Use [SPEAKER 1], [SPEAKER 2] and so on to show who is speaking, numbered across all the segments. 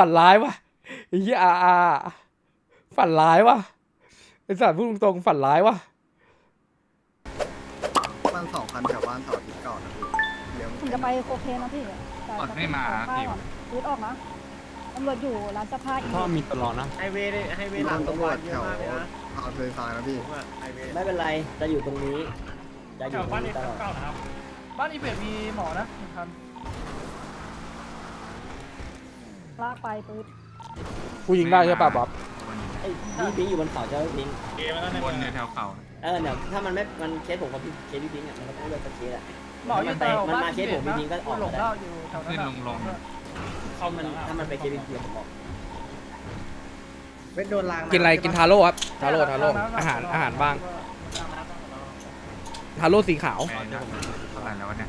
[SPEAKER 1] ฝันร้ายว่ะไอ้เหี้ยอาอาฝันร้ายว่ะไอ้สัตว์พูดตรงๆฝันร้ายว่ะ
[SPEAKER 2] มันสองคันแถวบ้านเสาร์อาทิตย์ก่อนนะพี่เลี้ยว
[SPEAKER 3] ผมจะไปโคเคนนะพี่แต่
[SPEAKER 4] อดไม่มา
[SPEAKER 3] จะ
[SPEAKER 4] พี่
[SPEAKER 3] ก่อนยืดออกนะตำรวจอยู่ร้านเสื้อผ้าอีก
[SPEAKER 5] พ่อมีตลอดนะ
[SPEAKER 6] ไฮเวย์ไฮเวย์ห
[SPEAKER 2] โด
[SPEAKER 6] ลัง
[SPEAKER 2] น
[SPEAKER 6] ตรง
[SPEAKER 2] ตำรว
[SPEAKER 6] วั
[SPEAKER 2] จ
[SPEAKER 6] นเย
[SPEAKER 2] แถ
[SPEAKER 6] อะ
[SPEAKER 2] ว
[SPEAKER 6] มากเลยนะ
[SPEAKER 2] พาวเทยซายนะพี่
[SPEAKER 6] ผมอะไฮเวย์
[SPEAKER 7] ไม่เป็นไร จะอยู่ตรงนี้ จะอยู่ตรงนี้ตลอด
[SPEAKER 8] บ้านอีเวนมีหมอนะหนึ่งคัน
[SPEAKER 3] ลากไปปื๊ด
[SPEAKER 1] กูยิงได้ใช่ป่ะบ๊อบ
[SPEAKER 7] ไอ้พี่พิงอยู่บนเขาใช่ไหมพิง
[SPEAKER 4] บนเนี่ยแถวเขา
[SPEAKER 7] เออเนี่ยถ้ามันไม่ มันเคสผมกับพี่เคสพี่พิงอะมันก็ต้องเลือกสักเคสอะ
[SPEAKER 8] หมออยู่แถว
[SPEAKER 7] มัน
[SPEAKER 8] บ้าน
[SPEAKER 7] มาเคสผมจริงๆก็ออก
[SPEAKER 8] หล
[SPEAKER 7] มางได้
[SPEAKER 8] เล่าอยู่แถวนั้น
[SPEAKER 4] ขึ้น
[SPEAKER 8] อะ
[SPEAKER 4] ลงลง
[SPEAKER 7] ถ้ามันถ้ามันไปเคสพี่พิงผมบอก
[SPEAKER 6] เวทโดนลาง
[SPEAKER 1] กินอะไรกินทาโร่ครับทาโร่ทาโร่อาหารอาหารบ้างทาโร่สีขาว
[SPEAKER 4] แม่นะเท่าไหร่แล้ววะเนี่ย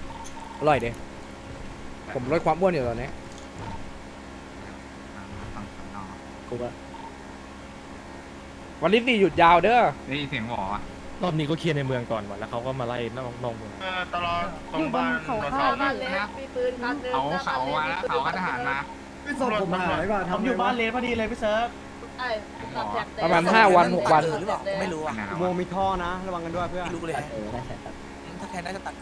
[SPEAKER 1] อร่อยเด้ผมลดความอ้วนอยู่ตอนนี้
[SPEAKER 4] ฝั่งส นอ
[SPEAKER 7] กูว่า
[SPEAKER 1] วันที่สี่หยุดยาวเด้อ
[SPEAKER 4] ได้ยินเสียงหวออะ
[SPEAKER 5] รอบนี้ก็เคลียร์ในเมืองก่อนว่ะแล้วเขาก็มาไล่นอกนอกเมือง
[SPEAKER 9] ตลอดตร
[SPEAKER 3] องยู่บน
[SPEAKER 9] บ้าน
[SPEAKER 3] เขา
[SPEAKER 9] รถ
[SPEAKER 3] ข้า
[SPEAKER 9] เสาว
[SPEAKER 3] พี่
[SPEAKER 4] มีปืนคันนึงเขาเขามาแล้วเขาก็ทหารมา
[SPEAKER 6] พี่ศพผมหายว่ะผมอยู่บ้านเลนพอดีเลยพี่เซิร์ฟ
[SPEAKER 1] ประมาณห้าวันหกวัน
[SPEAKER 10] ไม่รู้
[SPEAKER 4] ไป
[SPEAKER 10] อะ
[SPEAKER 4] ไหนแล้ว
[SPEAKER 6] โม
[SPEAKER 4] วะ
[SPEAKER 6] มีท่อนะ ระวังกันด้วยเพื่อน
[SPEAKER 10] ไม่รู้เลย
[SPEAKER 7] ตัดเออได้ใช่ตัด
[SPEAKER 10] ถ้าแทนได้ก็ตัด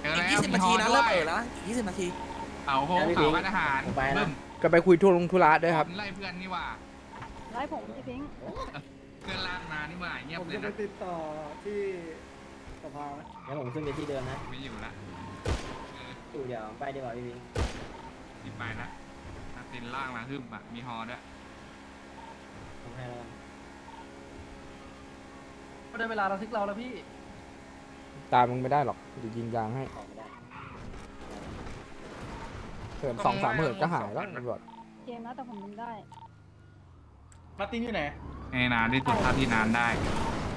[SPEAKER 4] เจอ
[SPEAKER 10] อี
[SPEAKER 4] แล้
[SPEAKER 10] ก
[SPEAKER 4] ว
[SPEAKER 10] ยี่สิบ
[SPEAKER 4] มี
[SPEAKER 10] นา
[SPEAKER 4] ฮ
[SPEAKER 10] ที
[SPEAKER 4] อ
[SPEAKER 10] นะ
[SPEAKER 4] ด้
[SPEAKER 10] เริ่
[SPEAKER 4] ว
[SPEAKER 10] ม
[SPEAKER 4] ย
[SPEAKER 10] เออแล้วนะอีกยี่สิบนาที
[SPEAKER 4] เขาโค้งเขาก็ทหาร
[SPEAKER 7] ไปนะ
[SPEAKER 4] บึ้ม
[SPEAKER 1] ก็ไปคุยทั่วลงธุระด้วยครับ
[SPEAKER 4] ไล่เพื่อนนี่หว่า
[SPEAKER 3] ไล่ผมพี่พิงค์
[SPEAKER 4] เพื่อนลากมานี่หว่าเงียบ
[SPEAKER 6] ผม
[SPEAKER 4] เลย
[SPEAKER 6] จะไป
[SPEAKER 4] นะ
[SPEAKER 6] ติดต่อที่สภา
[SPEAKER 7] งั้นผมขึ้นไปที่เดิมนะ
[SPEAKER 4] ไม่อยู่ละเออ
[SPEAKER 7] อยู่เดี๋ยวไปดีกว่าพี่พิง
[SPEAKER 4] หนีไปละนาตินล่างมาหึมอะมีฮอด้วย
[SPEAKER 7] ทำให้แล้วกัน
[SPEAKER 8] ไม่ได้เวลาเราทิกเราแล้วพี่
[SPEAKER 1] ตามมึงไม่ได้หรอกเดี๋ยวยิงยางให้
[SPEAKER 7] ออกไม่ได้
[SPEAKER 1] เถินสองสามหมื่นก็หายแล้วตำรวจ
[SPEAKER 3] เกมนะแต่ผมดึงได้
[SPEAKER 6] มาร์ตินอยู่ไหน
[SPEAKER 4] ในนานที่สุดเท่าที่นานได้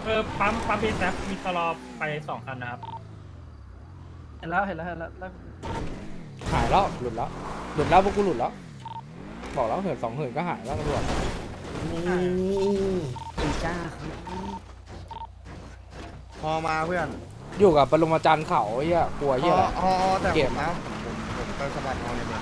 [SPEAKER 9] เออปั๊มปั๊มพีแซฟมีตลอดไปสองคันนะครับ
[SPEAKER 8] เห็นแล้วเห็นแล้วเห็นแล้วแล้ว
[SPEAKER 1] หายแล้วหลุดแล้วหลุดแล้วพวกกูหลุดแล้วบอกแล้วเหินสองเหินก็หายแล้วตำรวจ
[SPEAKER 7] นี่อีจ้า
[SPEAKER 2] พอมาเพื่อน
[SPEAKER 1] อยู่กับปรมาจารย์เขาไอ้เหี้ยกลัว
[SPEAKER 2] ฮ
[SPEAKER 1] เหี้ย
[SPEAKER 2] อ
[SPEAKER 1] อะไร
[SPEAKER 2] ฮอแต่
[SPEAKER 1] เก็
[SPEAKER 2] ผ
[SPEAKER 1] บ
[SPEAKER 2] มนะ ผม ผมผมไปสะบัดฮอในเมือง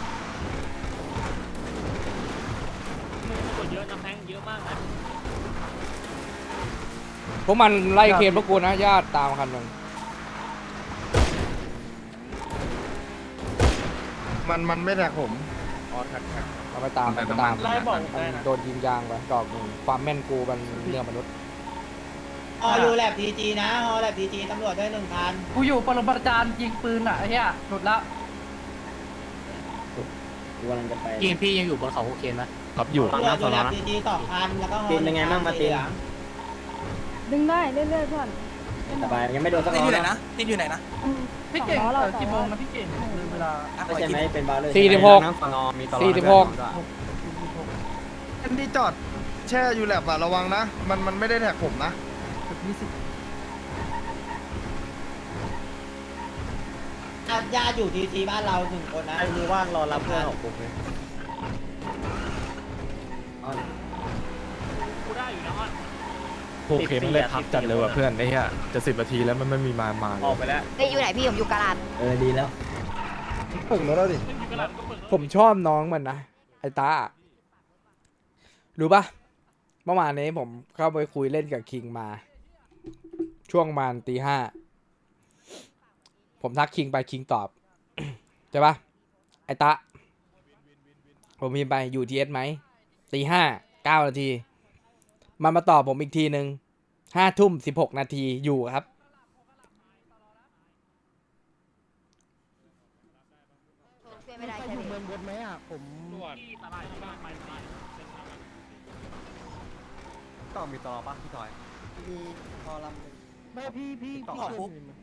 [SPEAKER 1] พวกมันไล่เคสพวกกูนะญาติตามคันหนึง
[SPEAKER 2] มันมันไม่แทกผมอ๋อแท็กแท็ก
[SPEAKER 1] เราไปตามไปตามมันโดนยิงยางไปดอกหนึ่งความแม่นกูมันเรื่องมนุษย์
[SPEAKER 6] ออยู่แลบพีจีนะออแลบพีจีตำรวจด้วยหนึ่งพัน
[SPEAKER 8] กูอยู่ปรมาจารย์ยิงปืนอะไอ้เหี้ยหลุดแล้ว
[SPEAKER 7] กูกำลังจะไป
[SPEAKER 5] พี่พี่ยังอยู่บนเขาโอเคนไหมครับอยู่
[SPEAKER 6] ตำรวจอยู่แลบพีจีสองพันแล้วก็
[SPEAKER 7] ตินเป็นไงบ้างมาติน
[SPEAKER 3] ดึงได้เรื่อยๆเพื่อน
[SPEAKER 7] สบายยังไม่โดนสัก
[SPEAKER 10] ติด
[SPEAKER 7] ล้
[SPEAKER 10] อ
[SPEAKER 7] อยู่
[SPEAKER 10] ไหน
[SPEAKER 7] นะ
[SPEAKER 10] นะติดอยู่ไหนนะ
[SPEAKER 3] อืม
[SPEAKER 8] พี่เก่ง
[SPEAKER 3] สอล้อ
[SPEAKER 8] เอ
[SPEAKER 3] เรา
[SPEAKER 8] อกี่โมงนะพี่เก่งลืมเวลา
[SPEAKER 10] อะ
[SPEAKER 7] ไม่ใช่ไหมเป็นบาเลย
[SPEAKER 1] สี่สิบหก
[SPEAKER 5] นั่งฟังอมีตลอด
[SPEAKER 1] สี่สิบหก
[SPEAKER 2] อันที่จอดแช่อยู่แลบอะระวังนะ มันมันไม่ได้แท็กผมนะ
[SPEAKER 6] ญาติอยู่ทีทีบ้านเราหนึ่งคนนะมีว่างรอรับเพื่อนของผมเลย
[SPEAKER 5] โอเคมันได้พักจัดเลยว่ะเพื่อนไอ้เหี้ยจะสิบนาทีแล้วมันไม่มีมามาเล
[SPEAKER 6] ออก
[SPEAKER 5] ย
[SPEAKER 6] ไปแล้ว
[SPEAKER 3] เอ้ยอยู่ไหนพี่ผมอยู่กาลาด
[SPEAKER 7] เออดีแล้ว
[SPEAKER 2] ปลุกแล้วดิ
[SPEAKER 1] ผมชอบน้องมันนะไอ้ตารู้ปะเมื่อวานนี้ผมเข้าไปคุยเล่นกับคิงมา ช่วงประมาณตีห้า ผมทักคิงไปคิงตอบใช่ปะไอ้ตาผมพิมพ์ไปอยู่ทีเอสไหมตีห้าเก้านาที มันมาตอบผมอีกทีหนึ่งห้าทุ่มสิบหกนาทีอยู่ครับ
[SPEAKER 3] ช่วยไม่ได้ใช่ไหม
[SPEAKER 6] เมืองบนไหมอะ ผมต่อมีต่อป่ะพี่ถอย มีพอลำหนึ่ง ไม่พี่พี่
[SPEAKER 10] ต่อขอปุ๊บเอา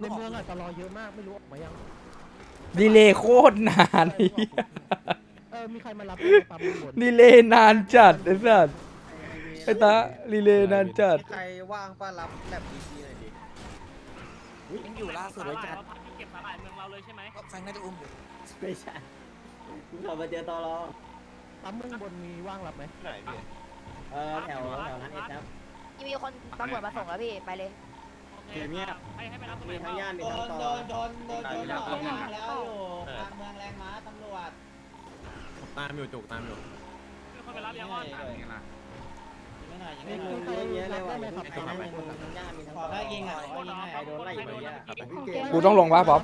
[SPEAKER 6] ในเมืองอะตลอเยอะมากไม่รู้ออกมายัง
[SPEAKER 1] ดีเลยโคตรนานไอ้เหี้ย
[SPEAKER 6] เออมีใครมารับปั๊มบน
[SPEAKER 1] ดีเลยนานจัดไอ้สัสไอ้ตาดีเลยนานจัด
[SPEAKER 6] ใครว่างป้ารับแลบพีจีหน่อยดิ
[SPEAKER 10] ยังอยู่ล่าสุด
[SPEAKER 7] สวยจัด
[SPEAKER 10] ก็แฟงน่าจะอุ้มอยู่
[SPEAKER 7] ไม่ใช่เรามาเจอตอรอ
[SPEAKER 6] ปั๊มเมืองบนมีว่างรับไหมไหนพี่
[SPEAKER 7] เออแถวแถวนั้นเอสครับ
[SPEAKER 3] มีคนตำรวจมาส่งแล้วพี่ ไปเลย
[SPEAKER 7] เงียบมีทั้งย่านมี
[SPEAKER 6] โด
[SPEAKER 7] ทั้ง
[SPEAKER 6] น
[SPEAKER 7] ตอ
[SPEAKER 6] โดนโดนโดนโดนสองอย่างแล้วอยู่กลางเมืองแรงม้าตำรวจ
[SPEAKER 5] ตามอยู่จุกตามอยู่
[SPEAKER 4] คนไปรับยังอ่อนอะนี่ล่ะ
[SPEAKER 6] ไม่หน่อยยังไม่รู้เยอะเลยว่ะขอแค่ยิงอะขอยิงให้โดนไล่ไปเยอะ
[SPEAKER 1] กูต้องลงปะบ๊อบ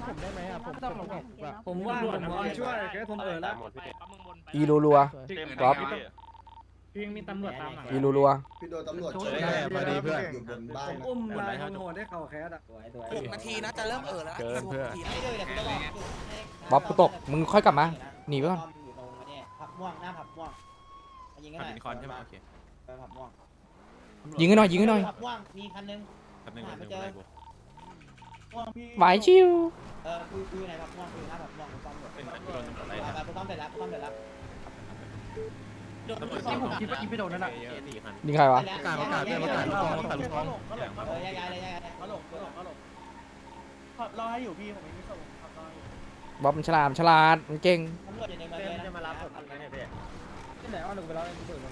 [SPEAKER 8] ผมว่าผมช่วยแค่ผมเออแล้ว
[SPEAKER 1] อีรัวรัวบ๊อบ
[SPEAKER 9] พี่ ยังมีตำรวจตามหลัง
[SPEAKER 1] อีรัวรัว
[SPEAKER 2] พี่โดนตำรวจ
[SPEAKER 5] เฮ้ยมาดีเพื่อน
[SPEAKER 2] อยู่บนบ้าน
[SPEAKER 8] อุ้มลายโหดให้เขาแคสอะ
[SPEAKER 6] สวยสวย
[SPEAKER 10] หกนาทีนะจะเริ่มเออแล้วนะ
[SPEAKER 5] เกินเพื่อ
[SPEAKER 10] หกนาที
[SPEAKER 6] ไม่ด้วยเดี๋ยวกูจะบอก
[SPEAKER 1] บ๊อบกูตกมึงค่อยกลับมาหนีไปก่อน
[SPEAKER 6] อยู่ตรงนี้ผับม่วงหน้าผับม่วงยิงให้หน่อย
[SPEAKER 5] คอนใช่ไหมโอเค
[SPEAKER 6] ไปผับม่วง
[SPEAKER 1] ยิงให้หน่อยยิงให้หน่อย
[SPEAKER 6] ผับม่วงมีคันนึง
[SPEAKER 5] แป๊บนึงแป๊บนึงไล่กู
[SPEAKER 6] ม่วงพี่
[SPEAKER 1] ไหวชิว
[SPEAKER 6] เออคุยคุยไหนผับม่วงคุยหน้าผับม่วงกูต้องหมด
[SPEAKER 5] เป็นกูโดนตำรวจไล่
[SPEAKER 6] ไปไปกูต้องเสร็จแล้วกูต้องเสร็จแล้ว
[SPEAKER 5] ตำรวจ
[SPEAKER 8] ที่ผมคิดว่าอีไปโดนนั่นแหละ
[SPEAKER 5] เยอะสี่คัน
[SPEAKER 1] ยิงใครวะ
[SPEAKER 5] ประกาศประกาศด้วยประกาศลูกซองประกาศลูกซอง
[SPEAKER 6] เออย้ายๆเลยย้ายๆเลยเขาหลงเขาหลงเขาหลง
[SPEAKER 8] รอให้อยู่พี่ผมไม่ส่งครับรออยู่
[SPEAKER 1] บ๊อบมันฉลาดมันฉลาดมันเก่ง
[SPEAKER 6] ตำรวจอยู่ในเมืองเลยนะจะมารับผมไม่ให้พี่
[SPEAKER 8] ที่ไหนอ้อนหนึ่งไปแล้วกูตื่นแล้ว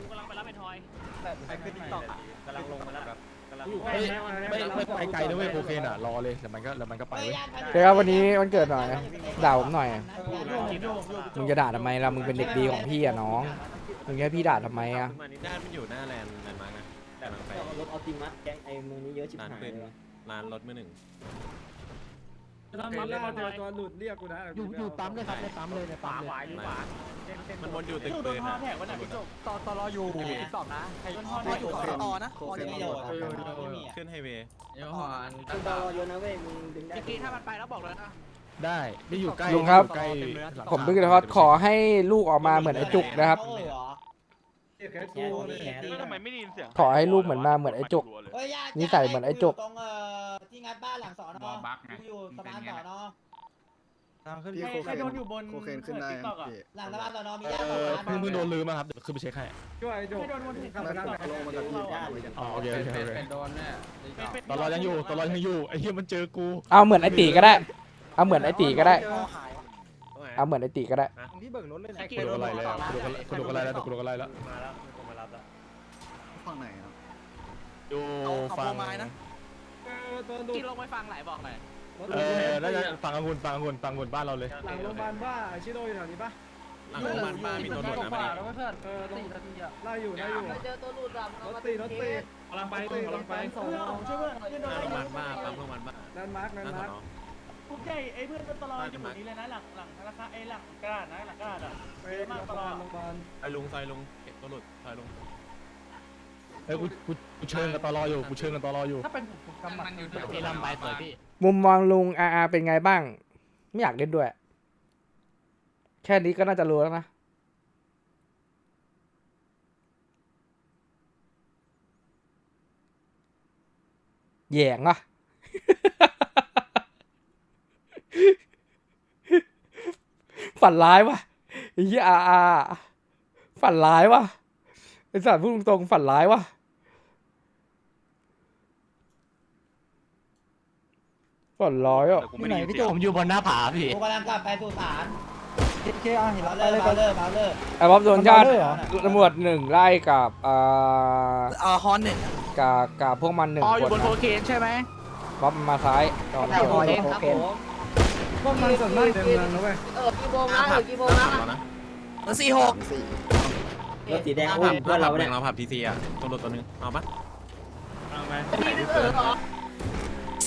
[SPEAKER 4] กูกำลังไปรับไอ้ทอย
[SPEAKER 8] ไปขึ้นติ๊กต็อกอะ
[SPEAKER 5] กำลังลงมา
[SPEAKER 8] ไม่
[SPEAKER 5] ไม่ไม่ไปไกลนะเว้ยโคเคนอะรอเลยเดี๋ยวมันก็เดี๋ยวมันก็ไปเว้ย
[SPEAKER 1] เดี๋ยวครับวันนี้วันเกิดหน่อยด่าผมหน่อย มึงจะด่าทำไมล่ะมึงเป็นเด็กดีของพี่อะน้องมึงแค่พี่ด่าทำไมอะ
[SPEAKER 5] ขึ้นมานี่ด้านมันอยู่หน้าแลนด์แลนด์มาร์กนะกำลังไป
[SPEAKER 7] รถออติมัสแก๊งไอ้เมืองนี้เยอะชิบ
[SPEAKER 5] ร้าน
[SPEAKER 7] หาย
[SPEAKER 5] ปืน
[SPEAKER 7] เลย
[SPEAKER 5] ร้านรถมือหนึ่ง
[SPEAKER 8] ตอนนี้เจอตัวหลุดเรียกกูนะอยู่อยู่ปั๊มเลยครับในปั๊มเลยในปั๊มเลย
[SPEAKER 5] มันวนอยู่ตึกปืนอะ
[SPEAKER 8] ต่อต่อรออยู่ติ๊กต็อกนะ
[SPEAKER 10] พออยู่ขอต่อนะพอ
[SPEAKER 6] ไม่
[SPEAKER 10] อยู่
[SPEAKER 6] โด
[SPEAKER 10] ไม่
[SPEAKER 6] น
[SPEAKER 10] โดน
[SPEAKER 6] ไม่มีอะ
[SPEAKER 5] ขึ้นไฮเวย์
[SPEAKER 7] คุณตอรอเยอะนะเว้ยมึงดึงได้
[SPEAKER 10] เมื่อกี้ถ้ามันไปแล้วบอกเลยนะ
[SPEAKER 5] ได้นี่อยู่ใกล้
[SPEAKER 1] ลุงครับ
[SPEAKER 5] อยู่ใกล้
[SPEAKER 1] ผมเพิ่งจะทอดขอให้ลูกออกมาเหมือนไอ้จุกนะครับ
[SPEAKER 6] เออเหรอ
[SPEAKER 8] แค่กูเลย
[SPEAKER 4] ทำไมไม่ได้ยินเสียง
[SPEAKER 1] ขอให้ลูกเหมือนมาเหมือนไอ้จุก
[SPEAKER 6] เฮ้ยญาติ
[SPEAKER 1] นิสัยเหมือนไอ้จุก
[SPEAKER 6] ตรงเอ่อที่งัดบ้านหลังสอนอกูอยู่สะพานสอนอ
[SPEAKER 2] พี่โคเคนโคเคนขึ้นได้ยังพี่
[SPEAKER 6] หลังสะพานสอนอมีญาติบอกว่า
[SPEAKER 5] เพิ่งเพิ่งโดนลืมมาครับเดี๋ยวขึ้นไปเช็คให้
[SPEAKER 8] ช่วยจุกขับ
[SPEAKER 2] ไม่
[SPEAKER 8] ไป
[SPEAKER 2] ผม
[SPEAKER 8] ได้
[SPEAKER 2] ลงมาจากพี่
[SPEAKER 5] อ๋อโอเคโอเคโอเคตอนรอยังอยู่ตอนรอยังอยู่ไอ้เหี้ยมันเจอกู
[SPEAKER 1] เอาเหมือนไอ้ตีก็ได้ เอาเหมือนไอ้ตีก็ได้
[SPEAKER 10] คอหาย
[SPEAKER 1] เอาเหมือนไอ้ตีก็ได้
[SPEAKER 8] ที่เบิกรถเลยนะ
[SPEAKER 5] กูโดนอะไรแล้วกูโดนอะไรแล้วกูโดนอะไรแล้ว
[SPEAKER 2] ฝั่งไหนครับ
[SPEAKER 5] อยู่
[SPEAKER 10] เอา
[SPEAKER 5] ฟั
[SPEAKER 10] โป
[SPEAKER 5] ง
[SPEAKER 10] รไม้นะ
[SPEAKER 8] ตัวหลุด
[SPEAKER 10] กินลงไปฟังไหนบอกหน่อย
[SPEAKER 5] เออแล้วจะฟังองุ่นฟังองุ่นฟังองุ่นบ้านเราเลย
[SPEAKER 8] หลังโรงพยาบาลบ้าชิโดอยู่แถวนี้ปะ
[SPEAKER 5] หลังโรงพยาบาลบ้านมีตำรวจนะมาดิ
[SPEAKER 8] แล้วเพื่อนเออสี่นาทีอะไล่อยู่ไล่อยู่
[SPEAKER 3] เจอตัวหลุดแบบ
[SPEAKER 8] รถตีรถตี
[SPEAKER 9] กำลังไป
[SPEAKER 8] ตี
[SPEAKER 9] กำลังไป
[SPEAKER 8] สองช่วยเพื่อนช่วย
[SPEAKER 5] ห
[SPEAKER 8] โด
[SPEAKER 5] น้านโรงพยาบาลบ้านปั๊มโรงพยาบาลบ้าน
[SPEAKER 8] แลนด์มาร์คแลน
[SPEAKER 5] หน้า
[SPEAKER 8] ด์
[SPEAKER 5] สอ
[SPEAKER 8] มาร์ค น
[SPEAKER 9] ปุ๊บใหญ่ไอ้เพื่อนตลอดอยู่นี้เลยนะหลังหลังธนาคารไอ้หลังกระดาษนะหลังกระดาษอะ
[SPEAKER 8] ไปโรงพยาบาลโรงพยาบาล
[SPEAKER 5] ไอ้ลุงซอยลุงเก็บตัวหลุดซอยลุงเฮ้ยกูกูกูเชิญกับตอรออยู่กูเชิญกับตอรออยู่
[SPEAKER 8] ถ้าเป็นผมผมกำหมัด
[SPEAKER 4] มันอยู่ที่ลำไปเปิดพี่
[SPEAKER 1] มุมมองลุงอาอาเป็นไงบ้าง ไม่อยากเล่นด้วย แค่นี้ก็น่าจะรู้แล้วนะแหยงอะ ฝันร้ายว่ะไอ้เหี้ยอาอาฝันร้ายว่ะไอ้สัตว์พูดตรงๆฝันร้ายว่ะฝันร้ายอะ
[SPEAKER 5] ที่ไหนพี่โจผมอยู่บนหน้าผาพี่
[SPEAKER 6] กูกำลังกลับไปสุสาน
[SPEAKER 8] เคอะเห็น
[SPEAKER 6] เบา
[SPEAKER 8] แล้ว
[SPEAKER 6] เล
[SPEAKER 8] ไป
[SPEAKER 6] อ
[SPEAKER 8] เลย
[SPEAKER 6] ร์เบาเลอร์เบาเลอร์
[SPEAKER 1] ไอ้บ๊อบโดนญาติ
[SPEAKER 8] ทำไมด้วยเหรอ
[SPEAKER 1] ตำรวจหนึ่งไล่กับอ่า
[SPEAKER 10] เออฮอนหนึ่ง
[SPEAKER 1] กับกับพวกมันหนึ่ง
[SPEAKER 10] อ๋ออยู่
[SPEAKER 1] ค
[SPEAKER 10] บ
[SPEAKER 1] น
[SPEAKER 10] นโค
[SPEAKER 1] นะ
[SPEAKER 10] เคนใช่ไหม
[SPEAKER 1] บ๊อบมันมาซ้ายตอน
[SPEAKER 6] โอเคครับผม
[SPEAKER 8] พวกมันส่วนมากเต็มเมืองนะเว้ย
[SPEAKER 3] เออกี่โมงนะเออกี่โมงนะ
[SPEAKER 10] เออสี่หก
[SPEAKER 7] รถสีแดงอุ้มเพื่อนเราเนี่ย
[SPEAKER 5] เราผับทีซีอะตัวหลุดตัวนึงเอาปะ
[SPEAKER 3] พี่นึกเออเหรอ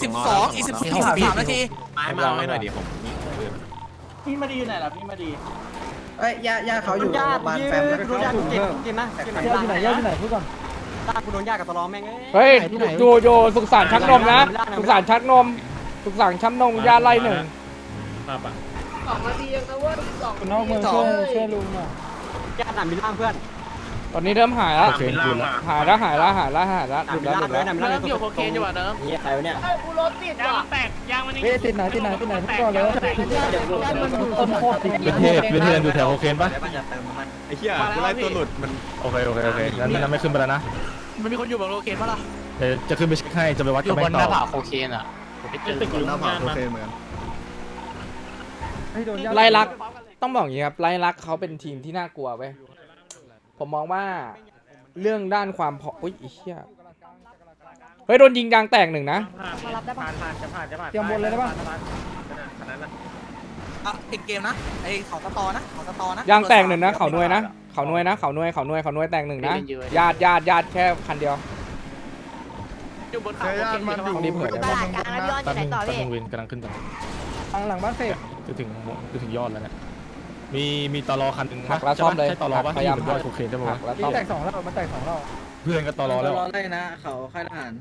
[SPEAKER 10] สิบสองอีกสิบสี่สิบสามนาที
[SPEAKER 5] ไม้มาเอาให้หน่อยดิผมมีปืน
[SPEAKER 8] พี่มาดีไหนล่ะพี่มาดี
[SPEAKER 7] เอ้ยย่าย่าเขาอยู่โรงพยาบาลแฟมแล้ว
[SPEAKER 8] โดนญาติเจ็บกินนะญาติที่ไหนญาติที่ไหนพูดก่อน
[SPEAKER 7] กูโดนย่ากับตลอแม่ง
[SPEAKER 1] เฮ้ยโยโยสุขสารชักนมนะสุขสารชักนมสุขสารชักนมญาติไล่หนึ่ง
[SPEAKER 3] สองนาทีเองนะเว้ยสอง
[SPEAKER 8] นอกเมืองช่วยช่วยลุงอะ
[SPEAKER 7] ย่าหนามบินล่างเพื่อน
[SPEAKER 1] ตอนนี้เริ่มหายแล้ว
[SPEAKER 5] โอเคคืนละ
[SPEAKER 1] หายแล้วหายแล้วหายแล้วหายแล้ว
[SPEAKER 7] ห
[SPEAKER 1] ห
[SPEAKER 7] นา
[SPEAKER 1] ลุ
[SPEAKER 7] ม
[SPEAKER 1] ด
[SPEAKER 7] บิ
[SPEAKER 1] แล้ว
[SPEAKER 7] น
[SPEAKER 1] หลุ
[SPEAKER 7] ล่าง
[SPEAKER 1] ด
[SPEAKER 7] เลย
[SPEAKER 1] แล้ว
[SPEAKER 7] หนามบินล่าง
[SPEAKER 10] เกี่ยวโคเคนอยู่อะเนอะ
[SPEAKER 7] นี่ใครวะเนี่ย
[SPEAKER 3] ไอ้กูรถติด
[SPEAKER 4] ยาง
[SPEAKER 3] ว่ะ
[SPEAKER 4] มันแตกยางมันยัง
[SPEAKER 8] เฮ้ยติดไหนติดไหนติดไหนพูดก่อนเลย
[SPEAKER 3] ญาติมันอยู่ต้นโคตร
[SPEAKER 5] เวทเทพเวทเทพอยู่แถวโอเคนปะ
[SPEAKER 7] ไอ้เหี้ย
[SPEAKER 10] กูไล่ตัวหลุด
[SPEAKER 5] โอเคโอเคโอเคงั้นงั้นไม่ขึ้นไปแล้วนะ
[SPEAKER 10] มันมีคนอยู่บนโคเคนปะล่ะ
[SPEAKER 5] เดี๋ยวจะขึ้นไปเช็คให้จะไปวัดกับแม่งต่อ
[SPEAKER 10] โคเคนอะ
[SPEAKER 9] ตึกอยู่
[SPEAKER 2] หน้า
[SPEAKER 9] ข้าง
[SPEAKER 2] ผา
[SPEAKER 9] หน้า
[SPEAKER 2] โค
[SPEAKER 9] มา
[SPEAKER 2] เคนเหมือนกัน
[SPEAKER 8] ให้โดนญาติ
[SPEAKER 1] ไล่ลัก ต้องบอกอย่างนี้ครับไล่ลักเขาเป็นทีมที่น่ากลัวเว้ยผมมองว่าเรื่องด้านความพออุ้ยไอ้เหี้ยเฮ้ยโดนยิงยางแตกหนึ่งนะ
[SPEAKER 9] ผ่านผ่านจะผ่านจะผ่าน
[SPEAKER 8] เตรียมบนเลยได้ปะ
[SPEAKER 10] อะติดเกมนะไอ้เขาสตอนะเขาสตอนะ
[SPEAKER 1] ยางแตกหนึ่งนะเขาหน่วยนะเขาหน่วยนะเขาหน่วยเขาหน่วยเขาหน่วยแตกหนึ่งนะญาติญาติญาติแค่คันเดียว
[SPEAKER 10] อยู่บนเขา
[SPEAKER 2] เจอญาติมันอยู่
[SPEAKER 1] ตรงนี้เผื่อ
[SPEAKER 2] ตรง
[SPEAKER 1] ได้
[SPEAKER 2] นั้นนะ
[SPEAKER 5] แป๊บนึงแป๊บนึงวินกำลังขึ้นไป
[SPEAKER 8] ทางหลังบ้านเสก
[SPEAKER 5] จะถึงจะถึงยอดแล้วเนี่ยมีมีตอรอคันหนึ่ง
[SPEAKER 1] หักแล้วซ่อมเลย
[SPEAKER 5] ใช่ตอรอปะ
[SPEAKER 1] พยายาม
[SPEAKER 5] อด้โคเคนใช่ปะ
[SPEAKER 1] หั
[SPEAKER 5] วะ
[SPEAKER 1] กแล้วต้อนี่
[SPEAKER 8] แตกสองรอบมันแตกสองรอบ
[SPEAKER 5] เพื่อนก็ตอรอแล้ว
[SPEAKER 6] ตอรอได้นะ เขาค่ายทหาร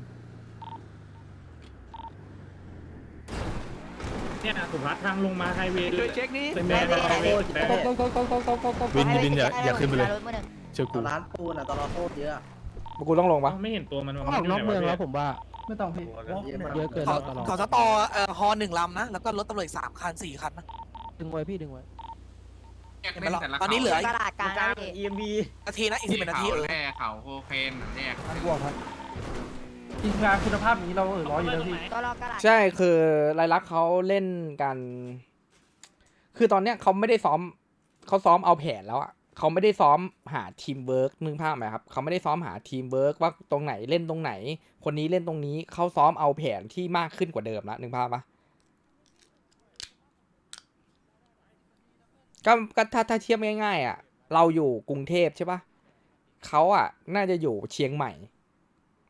[SPEAKER 9] เนี่ยสุพัฒทางลงมาไฮเวย์
[SPEAKER 10] เช็คนี้
[SPEAKER 9] เป็นแดงแล้ว
[SPEAKER 8] ไฮเวแดงบิ
[SPEAKER 5] นวินอย่าอย่าขึ้นไปเลย เชื่อกู
[SPEAKER 6] ร้านปูนอะตอรอโคตรเยอะ
[SPEAKER 1] กูต้องลงปะ
[SPEAKER 9] ไม่เห็นตัวมัน
[SPEAKER 8] ออกนอกเมืองแล้วผมว่า ไม่ต้องพี่เยอะเกิน
[SPEAKER 10] เขา
[SPEAKER 8] แล้วตลอด
[SPEAKER 10] เขาสตอเอ่อฮอหนึ่งลำนะ แล้วก็รถตำรวจอีกสามคันสี่คันนะ
[SPEAKER 8] ดึงไว้พี่ดึงไว้
[SPEAKER 4] แยก
[SPEAKER 10] เห็น
[SPEAKER 4] เล่
[SPEAKER 10] ไหม
[SPEAKER 4] น
[SPEAKER 10] ล่ะ
[SPEAKER 4] แต่ละ
[SPEAKER 10] ตอนนี้เหลือ
[SPEAKER 3] ตลาดกลางนะพี่
[SPEAKER 6] EMB
[SPEAKER 10] นาทีนะอีกสิบเอ็ดนาที
[SPEAKER 4] เขา
[SPEAKER 10] เออ
[SPEAKER 4] แร่เขาโคเคนแยก
[SPEAKER 8] บวกครับทีมงานคุณภาพนี้เราเออร้อยอยู่แล้วพี่
[SPEAKER 3] ตัวรอกระดาษ
[SPEAKER 1] ใช่คือรายลักษณ์เขาเล่นกัน คือตอนเนี้ยเขาไม่ได้ซ้อมเขาซ้อมเอาแผนแล้วอะ เขาไม่ได้ซ้อมหาทีมเวิร์กนึกภาพไหมครับเขาไม่ได้ซ้อมหาทีมเวิร์กว่าตรงไหนเล่นตรงไหน คนนี้เล่นตรงนี้เขาซ้อมเอาแผนที่มากขึ้นกว่าเดิมล้วนึกภาพปะก็ก็ถ้าถ้าเทียบง่ายๆอะ เราอยู่กรุงเทพใช่ปะเขาอะ น่าจะอยู่เชียงใหม่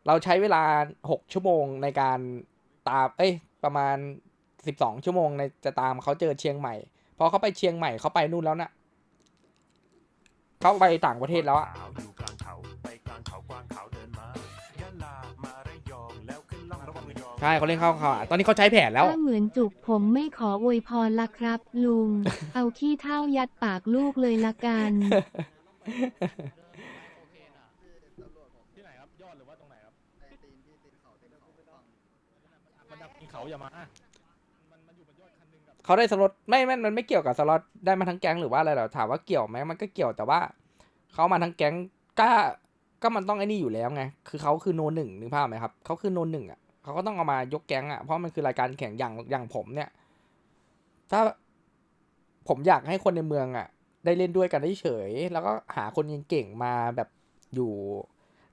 [SPEAKER 1] เราใช้เวลาหกชั่วโมงในการตาม เอ้ย ประมาณสิบสองชั่วโมงในจะตามเขาเจอเชียงใหม่พอเขาไปเชียงใหม่เขาไปนู่นแล้วนะ เขาไปต่างประเทศแล้วอะใช่เขาเล่นเข้าเขาอะตอนนี้เขาใช้แผนแล้ว
[SPEAKER 11] ถ้าเหมือนจุกผมไม่ขออวยพรละครับ ลุง เอาขี้เท่ายัดปากลูกเลยละกัน
[SPEAKER 5] ที่ไหนครับยอดหรือว่าตรงไหนครับมันดับเขาอย่ามา
[SPEAKER 1] เขาได้สล็อตไม่ไม่มันไม่เกี่ยวกับสล็อตได้มาทั้งแก๊งหรือว่าอะไรหรอถามว่าเกี่ยวไหมมันก็เกี่ยวแต่ว่าเขามาทั้งแก๊งก็ก็มันต้องไอ้นี่อยู่แล้วไง คือเขาคือโนหนึ่งนึกภาพไหมครับเขาคือโนหนึ่งอะเขาก็ต้องเอามายกแก๊งอะเพราะมันคือรายการแข่งอย่างอย่างผมเนี่ย ถ้าผมอยากให้คนในเมืองอะ ได้เล่นด้วยกันเฉย แล้วก็หาคนเก่งๆมาแบบอยู่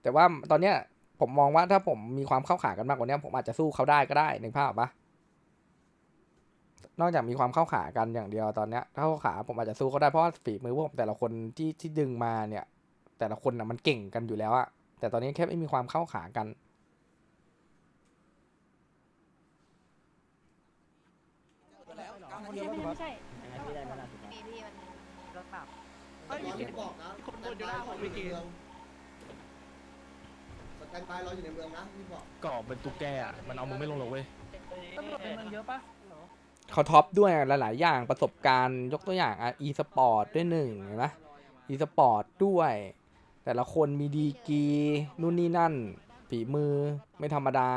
[SPEAKER 1] แต่ว่าตอนเนี้ยผมมองว่าถ้าผมมีความเข้าขากันมากกว่านี้ผมอาจจะสู้เขาได้ก็ได้นึกภาพปะ นอกจากมีความเข้าขากันอย่างเดียวตอนเนี้ยถ้าเข้าขาผมอาจจะสู้เขาได้เพราะว่าฝีมือพวกผมแต่ละคนที่ที่ดึงมาเนี่ย แต่ละคนน่ะมันเก่งกันอยู่แล้วอะแต่ตอนนี้แค่ไม่มีความเข้าขากัน
[SPEAKER 3] ไม่ใช่พี่พี่มันรถเปล่า
[SPEAKER 10] เฮ้ยมีคนคนบนอยู่หน้าผมเมื่อกี้
[SPEAKER 6] สแตนบายรออยู่ในเมืองนะพี่บอก
[SPEAKER 5] กรอบเป็นตุ๊กแกอะมันเอามึงไม่ลงหรอกเว้ย
[SPEAKER 8] ตำรวจในเมืองเยอะปะ
[SPEAKER 1] เขาท็อปด้วยหลาย ๆ อย่างประสบการณ์ยกตัวอย่างอะ e สปอร์ตด้วยหนึ่งเห็นไหม e สปอร์ตด้วย แต่ละคนมีดีกรีนู่นนี่นั่นฝีมือไม่ธรรมดา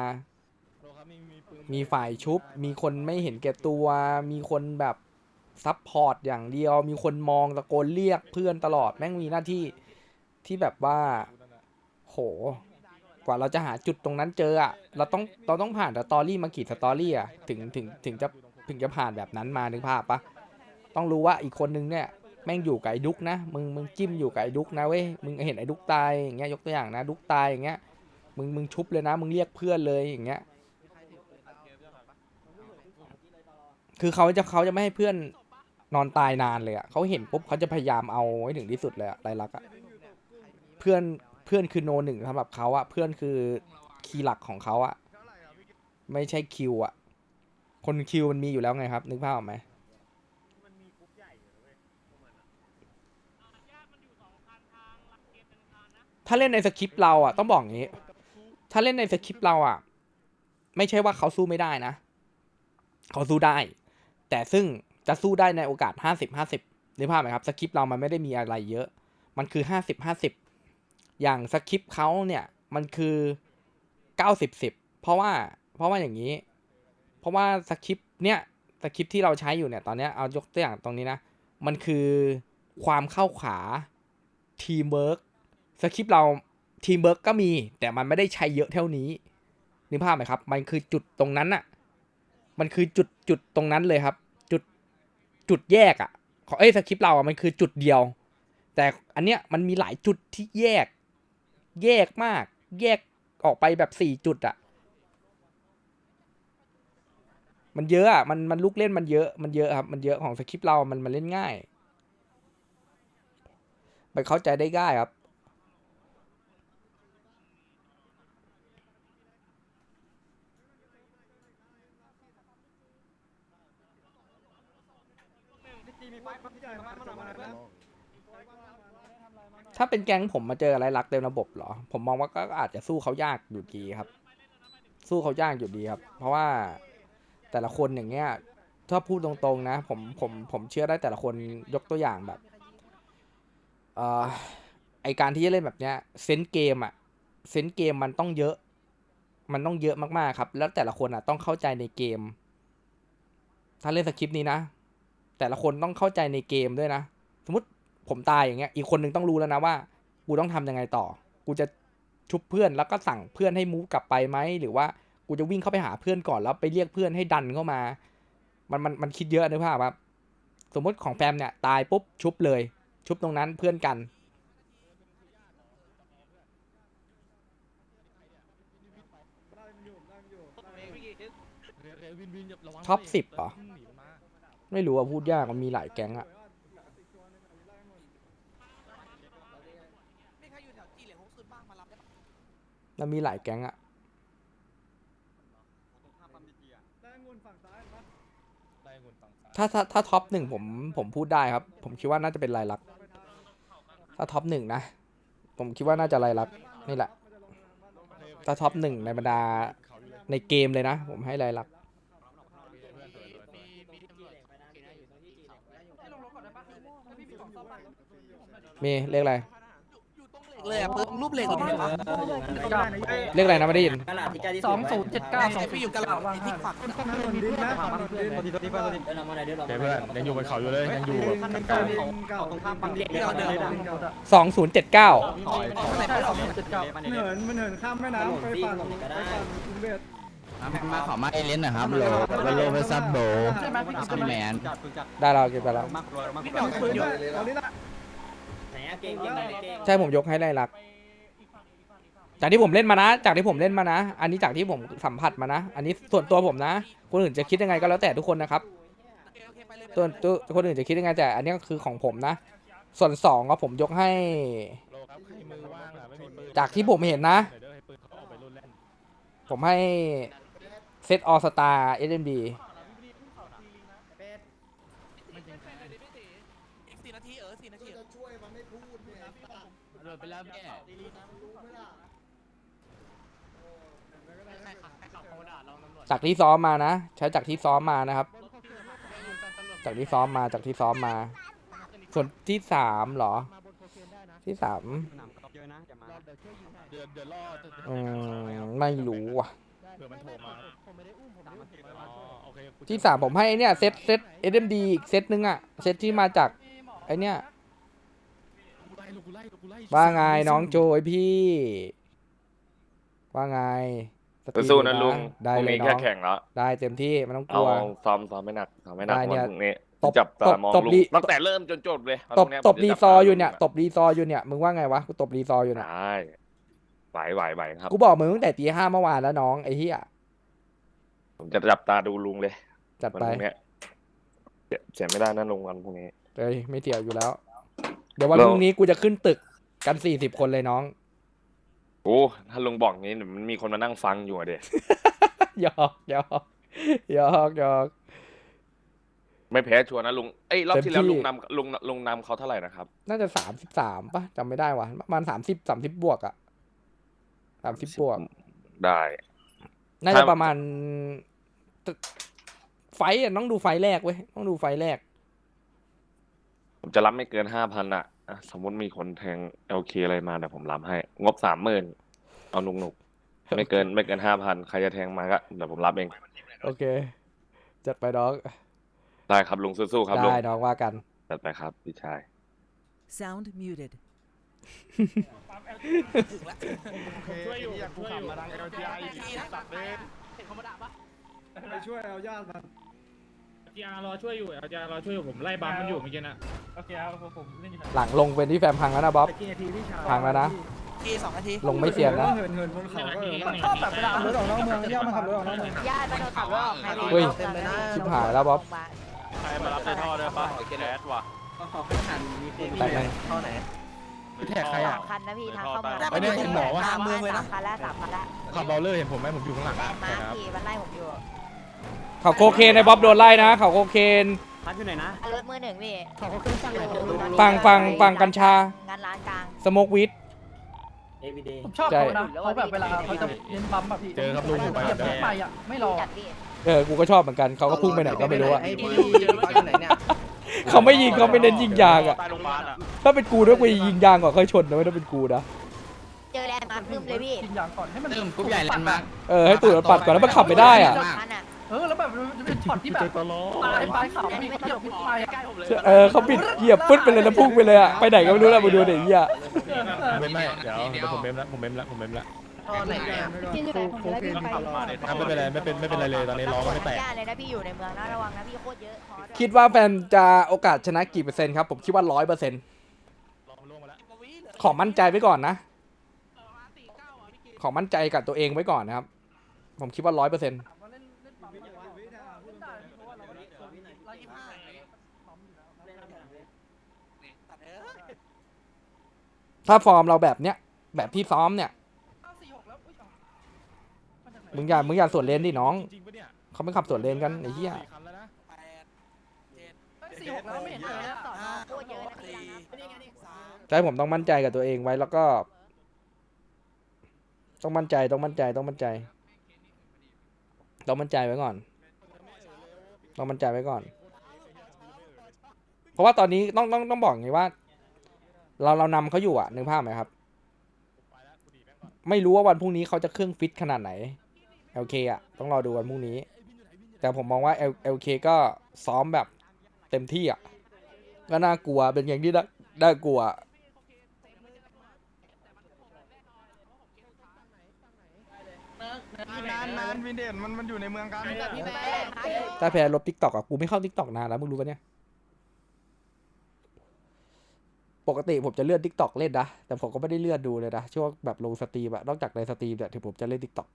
[SPEAKER 1] มีฝ่ายชุบ มีคนไม่เห็นแก่ตัว มีคนแบบซับพอร์ตอย่างเดียว มีคนมองตะโกนเรียกเพื่อนตลอดแม่งมีหน้าที่ที่แบบว่า โห กว่าเราจะหาจุดตรงนั้นเจออะเราต้องเราต้องผ่านสตอรี่มากี่สตอรี่อะถึงถึงถึงจะ ถึงจะผ่านแบบนั้นมานึกภาพปะต้องรู้ว่าอีกคนนึงเนี่ยแม่งอยู่กับไอ้ดุกนะมึงมึงจิ้มอยู่กับไอ้ดุกนะเว้ยมึงเห็นไอ้ดุกตายอย่างเงี้ยยกตัวอย่างนะดุกตายอย่างเงี้ยมึงมึงชุบเลยนะ มึงเรียกเพื่อนเลยอย่างเงี้ยคือเขาจะเขาจะไม่ให้เพื่อนนอนตายนานเลยอะเขาเห็นปุ๊บเขาจะพยายามเอาให้ถึงที่สุดเลยอะไรลักษณ์อะเพื่อนเพื่อนคือโนหนึ่งสำหรับเขาอะเพื่อนคือคีย์หลักของเขาอะไม่ใช่คิวอะ คนคิวมันมีอยู่แล้วไงครับ นึกภาพออกไหมถ้าเล่นในสคริปต์เราอะต้องบอกอย่างนี้ ถ้าเล่นในสคริปต์เราอะ ไม่ใช่ว่าเขาสู้ไม่ได้นะ เขาสู้ได้ แต่ซึ่งจะสู้ได้ในโอกาสห้าสิบห้าสิบนึกภาพไหมครับสคริปต์เรามันไม่ได้มีอะไรเยอะ มันคือห้าสิบห้าสิบอย่างสคริปต์เขาเนี่ยมันคือเก้าสิบสิบเพราะว่าเพราะว่าอย่างนี้ ราะว่าสคริปต์เนี่ยสคริปต์ที่เราใช้อยู่เนี่ยตอนนี้เอายกตัวอย่างตรงนี้นะ มันคือความเข้าขาทีมเวิร์กสคริปต์เราทีมเวิร์กก็มี แต่มันไม่ได้ใช้เยอะเท่านี้นึกภาพไหมครับ มันคือจุดตรงนั้นอะมันคือจุดจุดตรงนั้นเลยครับ จุดจุดแยกอะขอเอ้สคริปต์เราอะมันคือจุดเดียว แต่อันเนี้ยมันมีหลายจุดที่แยก แยกมาก แยกออกไปแบบสี่จุดอะะ มันเยอะอะมันมันลูกเล่นมันเยอะมันเยอะครับมันเยอะของสคริปต์เรา มันมันเล่นง่ายไปเข้าใจได้ง่ายครับถ้าเป็นแก๊งผมมาเจออะไรรักเต็มระบบเหรอ ผมมองว่าก็อาจจะสู้เขายากอยู่ดีครับ สู้เขายากอยู่ดีครับ เพราะว่า แต่ละคนอย่างเงี้ยถ้าพูดตรงๆนะผมผมผมเชื่อได้แต่ละคนยกตัวอย่างแบบเอ่อไอการที่จะเล่นแบบเนี้ยเซนเกมอะเซนเกมมันต้องเยอะ มันต้องเยอะมากๆครับ แล้วแต่ละคนอะต้องเข้าใจในเกม ถ้าเล่นสคริปต์นี้นะ แต่ละคนต้องเข้าใจในเกมด้วยนะ สมมติผมตายอย่างเงี้ย อีกคนนึงต้องรู้แล้วนะว่า กูต้องทำยังไงต่อ กูจะชุบเพื่อนแล้วก็สั่งเพื่อนให้มูฟกลับไปไหมหรือว่า กูจะวิ่งเข้าไปหาเพื่อนก่อนแล้วไปเรียกเพื่อนให้ดันเข้ามา มันมันมันคิดเยอะนึกภาพครับ สมมติของแฟมเนี่ยตายปุ๊บชุบเลย ชุบตรงนั้นเพื่อนกัน ท็อปสิบเหรอ ไม่รู้อะพูดยากมันมีหลายแก๊งอะ
[SPEAKER 10] มันมี
[SPEAKER 1] หลายแก๊งอะ ถ้าถ้าถ้าท็อปหนึ่งผมผมพูดได้ครับ ผมคิดว่าน่าจะเป็นลายลักษณ์ถ้าท็อปหนึ่งนะ ผมคิดว่าน่าจะลายลักษณ์นี่แหละ ถ้าท็อปหนึ่งในบรรดาในเกมเลยนะ ผมให้ลายลักษณ์มีเลขอะไร
[SPEAKER 10] เลยอะเปิดรูปเหล็กเลย
[SPEAKER 1] เลขอะไรนะไม่ได้ยิน
[SPEAKER 6] กระดาษที่ใกล้ที่
[SPEAKER 8] สองศูนย์เจ็ดเก้าสอง
[SPEAKER 10] พี่อยู่กระหล่ำไอ้ที่ฝัก
[SPEAKER 8] ดินนะ
[SPEAKER 6] เดินออกมาไหนเดินออก
[SPEAKER 5] เดี๋ยว
[SPEAKER 6] มา
[SPEAKER 5] เพื่อนยังอยู่บนเขาอยู่เลยยังอยู่แบบกลางๆ
[SPEAKER 8] เก่าตรงข้ามปั๊ม
[SPEAKER 6] เรียกเดินเดิน
[SPEAKER 1] สองศูนย์เจ็ดเก้า
[SPEAKER 10] ไหนไปหรอ
[SPEAKER 8] เจ็ดเก้ามันเหินมันเหินข้ามแม่น้ำไปฝั่งไปฝั่งอินเวส
[SPEAKER 12] มาขอมาเอเลนนะครับโลโลเวซับโบซัมแมน
[SPEAKER 1] ได้แล้วเก็บไปแล้ว
[SPEAKER 10] พี่น้ องปืนอยู่
[SPEAKER 8] ตอนนี้ละ
[SPEAKER 6] ไหนอะเก่งเก่งไหนเก่ง
[SPEAKER 1] ใช่ผมยกให้ไล่ลักษณ์จากที่ผมเล่นมานะ จากที่ผมเล่นมานะ อันนี้จากที่ผมสัมผัสมานะ อันนี้ส่วนตัวผมนะ คนอื่นจะคิดยังไงก็แล้วแต่ทุกคนนะครับ
[SPEAKER 10] โอเคโอเคไปเลย
[SPEAKER 1] ตัวตัวคนอื่นจะคิดยังไงแต่ อันนี้ก็คือของผมนะ ส่วนสองก็ผมยกให้
[SPEAKER 5] โลครับใครมือว่างอะไม่มีปืน
[SPEAKER 1] จากที่ผมเห็นนะ
[SPEAKER 5] เดี๋ยวเดี๋ยวให้ปืนเขาออกไปรุ่นเล่น
[SPEAKER 1] ผมให้เซตออสตาร์เอ็มดี
[SPEAKER 10] อีกสี่นาทีเออสี่นาที
[SPEAKER 12] โดนไปแล้วแม่
[SPEAKER 1] จากที่ซ้อมมานะ ใช้จากที่ซ้อมมานะครับ จากที่ซ้อมมาจากที่ซ้อมมา ส่วนที่สามเหรอ ที่สาม
[SPEAKER 5] เดี๋ยวเดี๋ยวรอจะ
[SPEAKER 1] อืมไม่รู้ว่ะ
[SPEAKER 5] เผื่อมันโทรมาอ๋อโอเคกูจะ
[SPEAKER 1] ที่สามผมให้ไอ้เนี่ยเซตเซตเอ็มดีอีกเซตนึงอะเซตที่มาจากไอเนี่ย
[SPEAKER 5] กูไล่ลูกกูไล่ลูกกูไล่
[SPEAKER 1] ว่าไงน้องโจยพี่ ว่าไงสตรีม
[SPEAKER 13] สู้นะลุง
[SPEAKER 1] ได้
[SPEAKER 13] พรุ่ง
[SPEAKER 1] เลย
[SPEAKER 13] นี้
[SPEAKER 1] น้
[SPEAKER 13] แค่
[SPEAKER 1] อง
[SPEAKER 13] แข่งแล้ว
[SPEAKER 1] ได้เต็มที่ไม่ต้องก
[SPEAKER 13] เอา
[SPEAKER 1] ลัว
[SPEAKER 13] ซ้อมซ้อมไม่หนักซ้อมไม่หนัก
[SPEAKER 1] ได้
[SPEAKER 13] วัน
[SPEAKER 1] เนี่ย
[SPEAKER 13] พรุ่งนี้
[SPEAKER 1] ตบ
[SPEAKER 13] จับตามอง
[SPEAKER 1] ตบ
[SPEAKER 13] ลุง
[SPEAKER 1] ดี
[SPEAKER 13] ตั้งแต่เริ่มจนจบเลย
[SPEAKER 1] ตบ
[SPEAKER 13] วันพรุ่งนี้
[SPEAKER 1] ตบ
[SPEAKER 13] ผมจะ
[SPEAKER 1] รี
[SPEAKER 13] จั
[SPEAKER 1] ซอ
[SPEAKER 13] ตา
[SPEAKER 1] อยู่เนี่ย
[SPEAKER 13] ลุง
[SPEAKER 1] ตบรีซออยู่เนี่ยมึงว่าไงวะกูตบรีซออยู่เนี่ย
[SPEAKER 13] ได้ไหวไหวไหวครับ
[SPEAKER 1] กูบอกมึงตั้งแต่ตีห้าเมื่อวานแล้วน้องไอ้เหี้ย
[SPEAKER 13] ผมจะจับตาดูลุงเลย
[SPEAKER 1] จัด
[SPEAKER 13] วัน
[SPEAKER 1] ไป
[SPEAKER 13] พรุ่งนี้เสียเสียไม่ได้นะลุงวันพรุ่งนี้
[SPEAKER 1] เอ้ยไม่เถียวอยู่แล้ว เดี๋ยววัน
[SPEAKER 13] เรา
[SPEAKER 1] พรุ่งนี้กูจะขึ้นตึกกันสี่สิบคนเลยน้อง
[SPEAKER 13] โอ้ถ้าลุงบอกงี้เดี๋ยวมันมีคนมานั่งฟังอยู่อะเด็
[SPEAKER 1] หยอกหยอกหยอกหยอก
[SPEAKER 13] ไม่แพ้ชัวร์นะลุงเอ้ยรอบ
[SPEAKER 1] เต็ม
[SPEAKER 13] ที่แล้ว
[SPEAKER 1] ที่
[SPEAKER 13] ลุงนำลุงลุงนำเขาเท่าไหร่นะครับ
[SPEAKER 1] น่าจะสามสิบสามปะจำไม่ได้ว่ะประมาณสามสิบสามสิบบวกอะสามสิบบวก
[SPEAKER 13] ได้
[SPEAKER 1] น่าจะ
[SPEAKER 13] ถ้า
[SPEAKER 1] ประมาณตไฟต์อะต้องดูไฟต์แรกเว้ยต้องดูไฟต์แรก
[SPEAKER 13] ผมจะรับไม่เกินห้าพันอะอะสมมติมีคนแทงเอลเคอะไรมาเดี๋ยวผมรับให้ งบสามหมื่นเอาหนุกหนุกๆไม่เกินไม่เกินห้าพันใครจะแทงมาก็เดี๋ยวผมรับเอง
[SPEAKER 1] โอเค จัดไปน้อง
[SPEAKER 13] ได้ครับลุงสู้ๆครับลุง
[SPEAKER 1] ได้น้องว่ากัน
[SPEAKER 13] จัดไปครับพี่ชาย
[SPEAKER 10] Sound muted
[SPEAKER 2] โอเคช่วยอยู่กูขับมาทาง LTI ตัดเลย
[SPEAKER 10] เห็นเขามาด่าปะ
[SPEAKER 8] ไปช่วยเอาญาติมัน
[SPEAKER 9] จีอาร์รอช่วยอยู่อาจารย์รอช่วยอยู่ผมไล่บัมมันอยู่เมื่อกี้นะโอเคครับผมผมเล่นอยู่
[SPEAKER 1] หลังลงเป็นที่แฟมพังแล้วนะบ๊อบ
[SPEAKER 8] ไปกินทีที่ชา
[SPEAKER 1] พังแล้วนะ
[SPEAKER 10] โอเคทีสองนาที
[SPEAKER 1] ลงไม่เสี่ยงนะ
[SPEAKER 8] เหินเหินบนเขาก็เหิน
[SPEAKER 9] ชอบแบบเวลา
[SPEAKER 8] ขับรถออกนอกเมืองย่ามาขับรถออกนอกเมือง
[SPEAKER 3] ญาติมาโดนขับรถออกไงพี่
[SPEAKER 1] เฮ้ย
[SPEAKER 3] เต็มเลยนะ
[SPEAKER 1] ชิบหายแล้วบ๊อบ
[SPEAKER 5] ใครมารับในท่อด้วยปะแคสว่ะ
[SPEAKER 6] ขอให้หันมีคน
[SPEAKER 1] แตกหนึ่ง
[SPEAKER 10] เข้าไหน
[SPEAKER 5] แท็กใคร
[SPEAKER 3] ส
[SPEAKER 5] อะ
[SPEAKER 3] องคันนะพี่ทางเข้าเมือง
[SPEAKER 5] ไอ้เนี่ยเห็นหมอวะ
[SPEAKER 3] สามคันแล้วสามคันแล้ว
[SPEAKER 5] ขับเบลเลอร์เห็นผมไหมผมอยู่ข้างหลัง
[SPEAKER 3] แล
[SPEAKER 5] อะ
[SPEAKER 3] นด์มาร์คพี่มันไล่ผมอยู่
[SPEAKER 1] เขาโคเคนไอ้บ๊อบโดนไล่นะเขาโคเคน
[SPEAKER 6] พัดอยู่ไหนนะ
[SPEAKER 3] รถมือหนึ่งพี่
[SPEAKER 8] เขาก็ขึ้นสั่งไหน
[SPEAKER 1] ฟังฟังฟังกัญชา
[SPEAKER 3] งานร้านกลาง
[SPEAKER 1] สโมกวิด
[SPEAKER 6] เอวีเดย์
[SPEAKER 9] ผมชอบเขานะเขาแบบเวลาเขาจะเน้นบัมแบบพี่
[SPEAKER 5] เจอครับลุงผมไป
[SPEAKER 9] เหยี
[SPEAKER 5] กั
[SPEAKER 9] ย
[SPEAKER 5] บบแด
[SPEAKER 9] รถไปอะไม่รอ
[SPEAKER 3] จัดพี่
[SPEAKER 1] เออ กูก็ชอบเหมือนกัน เขาก็พุ่งไปไหนก็ไม่รู้อะ
[SPEAKER 7] ไอ้พี่ปั๊มอยู่ไหนเนี่ย
[SPEAKER 1] เขาไม่ยิงเขาไม่เน้นยิงยางอะ
[SPEAKER 5] ใต้โรงพยาบาลอะ
[SPEAKER 1] ถ้าเป็นกูด้วยกูจะยิงยางก่อนค่อยชนนะไม่ต้องเป็นกูนะ
[SPEAKER 3] เจอแลนด์มาร์คลืมเลยพี่
[SPEAKER 9] กินยางก่อนให้มัน
[SPEAKER 12] เริ่มกรุ๊ปใหญ่แลนด์มาร์ค
[SPEAKER 1] เออให้ตูดมันปัดก่อนแล้วมันขับไม่ได้อะ
[SPEAKER 3] รถคันอะ
[SPEAKER 9] เออแล้วแบบมันจะเป็นช็อตที่แบบ
[SPEAKER 5] เจอตลอ
[SPEAKER 9] ตายปลายเขาพี่เกี่ยวพี่ไปใกล้ผมเลย
[SPEAKER 1] เออเขาบิดเหยียบปึ๊ดไปเลยแล้วพุ่งไปเลยอะไปไหนก็ไม่รู้แล้วมาดูเด็กเหี้ย
[SPEAKER 5] ไม่ไม่เดี๋ยวเดี๋ยวผมเมมแล้วผมเมมแล้วผมเมมแล้ว
[SPEAKER 7] ท่อไหนเนี่ย
[SPEAKER 8] กินอยู่ไหนผมจะได้บินไป
[SPEAKER 5] อะไม่เป็นไรไม่เป็นไม่เป็นไรเลยตอนนี้ล้อก็ไม่แตก
[SPEAKER 3] ญาติเลยนะพี่อยู่ในเมืองนะระวังนะพี่โคตรเยอะขอด้วย
[SPEAKER 1] คิดว่าแฟนจะโอกาสชนะกี่เปอร์เซ็นต์ครับผมคิดว่าร้อยเปอร์เซ็นต์
[SPEAKER 5] ล้อมันล่วงมาแล้ว
[SPEAKER 1] ขอมั่นใจไว้ก่อนนะ ขอมั่นใจกับตัวเองไว้ก่อนนะครับ ผมคิดว่าร้อยเปอร์เซ็นต์ ถ้าฟอร์มเราแบบเนี้ยแบบที่ซ้อมเนี่ย มึงอย่ามึงอย่าสวนเลนดิน้อง
[SPEAKER 5] จริงปะเนี่ย
[SPEAKER 1] เขาไม่ขับสวนเลนกันไอ้เหี้ย
[SPEAKER 5] สี่คันแล้วนะ
[SPEAKER 10] แปดเจ็ด
[SPEAKER 9] สี่หกแล้วไม่เห็นเลยนะ
[SPEAKER 3] สอนอโคตรเยอะนะพี่
[SPEAKER 10] สี่
[SPEAKER 3] รังนะ
[SPEAKER 10] สาม
[SPEAKER 1] ใช่ผมต้องมั่นใจกับตัวเองไว้แล้วก็ ต้องมั่นใจต้องมั่นใจต้องมั่นใจ ต้องมั่นใจไว้ก่อน ต้องมั่นใจไว้ก่อน เพราะว่าตอนนี้ต้องต้องต้องบอกอย่างนี้ว่า เราเรานำเขาอยู่อะนึกภาพไหมครับ ไม่รู้ว่าวันพรุ่งนี้เขาจะเครื่องฟิตขนาดไหน LK อะต้องรอดูวันพรุ่งนี้ แต่ผมมองว่า L LK ก็ซ้อมแบบเต็มที่อะก็น่ากลัวเป็นอย่างที่น่าน่ากลัว
[SPEAKER 2] นานนานวินเดนมันมันอยู่ในเมืองกัน
[SPEAKER 3] พี่แม่แลนด์มาร์คอยู่
[SPEAKER 1] ถ้าแพ้ลบทิกตอกอะกูไม่เข้าทิกตอกนานแล้วมึงรู้ปะเนี่ย ปกติผมจะเลื่อนทิกตอกเล่นนะ แต่ผมก็ไม่ได้เลื่อนดูเลยนะ ช่วงแบบลงสตรีมอะนอกจากในสตรีมเนี่ยถึงผมจะเล่นทิกตอก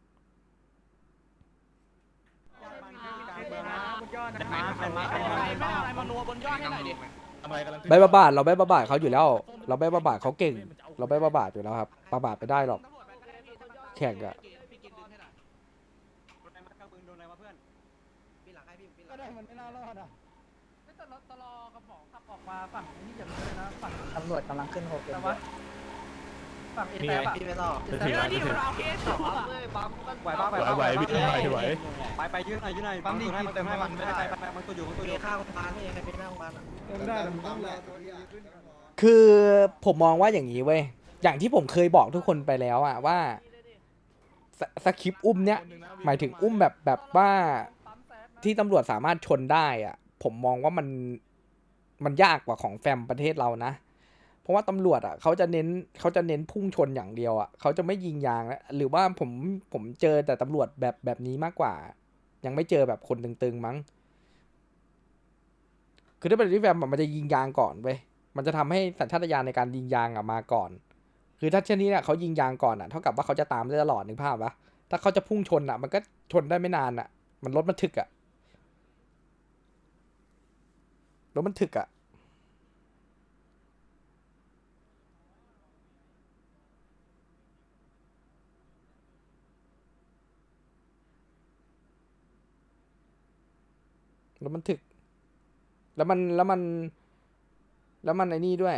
[SPEAKER 5] ไมกำลังขึ้น
[SPEAKER 1] ใบประบาดเราใบประบาดเขาอยู่แล้ว เราใบประบาดเขาเก่ง เราใบประบาดอยู่แล้วครับ ประบาดไม่ได้หรอก แข่งอะ
[SPEAKER 8] ก็ได้มันไม่น่ารอดอะ
[SPEAKER 9] รถตลอกับหมอขับออกมาฝั่งนี้อย่าเลยนะฝั่ง
[SPEAKER 6] ตำรวจกำลังขึ้นโฮเทล
[SPEAKER 9] แต่ว่าฝั่งเอ
[SPEAKER 5] นี่
[SPEAKER 9] แซ
[SPEAKER 5] ไง
[SPEAKER 9] บอะ
[SPEAKER 7] พี่ไม่ต้อง
[SPEAKER 5] จะถึงแล้วจะถึง
[SPEAKER 6] ไหวบ้า
[SPEAKER 5] ไหวไหวพี่ไหวไหว
[SPEAKER 6] ไปไปยืนหน่อยยืนหน่อย
[SPEAKER 2] ปั๊มดีกินเติมให้มันไม่ได้
[SPEAKER 6] ไปไปมันตัวอยู่มันตัวอ
[SPEAKER 7] มี
[SPEAKER 6] ยู่
[SPEAKER 7] ข้าวปลาไม่ยังไงเป็นข้าวปลา
[SPEAKER 8] ไม่ได้แต่มึงต้องรอตัว
[SPEAKER 1] คือผมมองว่าอย่างนี้เว้ยอย่างที่ผมเคยบอกทุกคนไปแล้วอะว่าสสคริปต์อุ้มเนี้ยหมายถึงอุ้มแบบแบบว่าที่ตำรวจสามารถชนได้อะ ผมมองว่ามันมันยากกว่าของแฟมประเทศเรานะ เพราะว่าตำรวจอะเขาจะเน้นเขาจะเน้นพุ่งชนอย่างเดียวอะเขาจะไม่ยิงยางแล้วหรือว่าผมผมเจอแต่ตำรวจแบบแบบนี้มากกว่า ยังไม่เจอแบบคนตึงๆมั้ง คือถ้าเป็นที่แฟมมันจะยิงยางก่อนเว้ยมันจะทำให้สัญชาตญาณในการยิงยางอะมาก่อน คือถ้าเช่นนี้เนี่ยเขายิงยางก่อนอะเท่ากับว่าเขาจะตามได้ตลอดนึกภาพปะถ้าเขาจะพุ่งชนอะ มันก็ชนได้ไม่นานอะ มันรถมันถึกอะ รถมันถึกอะรถมันถึก แล้วมัน แล้วมัน แล้วมันไอ้นี่ด้วย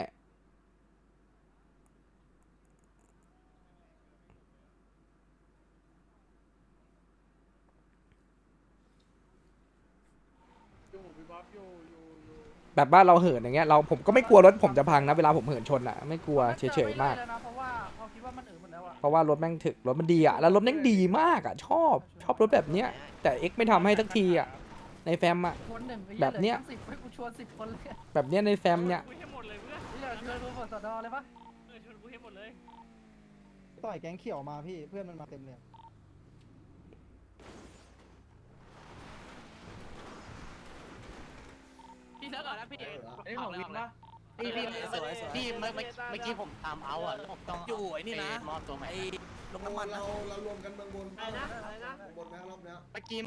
[SPEAKER 1] แบบว่าเราเหินอย่างเงี้ยเราผมก็ไม่กลัวรถผมจะพังนะเวลาผมเหินชนอะไม่กลัวเฉยๆมาก
[SPEAKER 9] เพราะว่าเขาคิดว่ามันเออหมดแล้วอะ
[SPEAKER 1] เพราะว่ารถแม่งถึกรถมันดีอะแล้วรถแม่งดีมากอะชอบชอบรถแบบเนี้ยแต่เอ็กไม่ทำให้สักทีอะในแฟมอะ
[SPEAKER 9] คนหนึ่งไป
[SPEAKER 1] แบบเนี้ย
[SPEAKER 9] สิบให้กูชวนสิบคนเลย
[SPEAKER 1] แบบเนี้ยในแฟมเนี่ย
[SPEAKER 9] นี่เราเจอตัวบสดเลยปะ
[SPEAKER 8] ต่อยแก๊งเขียวมาพี่เพื่อนมันมาเต็มเลย
[SPEAKER 9] พี่เลิกก่อนนะพี่ไอ้ของวินปะ
[SPEAKER 14] พี่พี่พี่เมื่อเมื่อกี้ผมตามเอาอะแล้วผมต้องอยู่ไอ้นี่นะมอบตัวใหม่ไอ้ลงน้ำมันเราเรารวมกันเมืองบนอะไรนะอะไรนะบนแม่รอบเนี้ยเมื่อกี้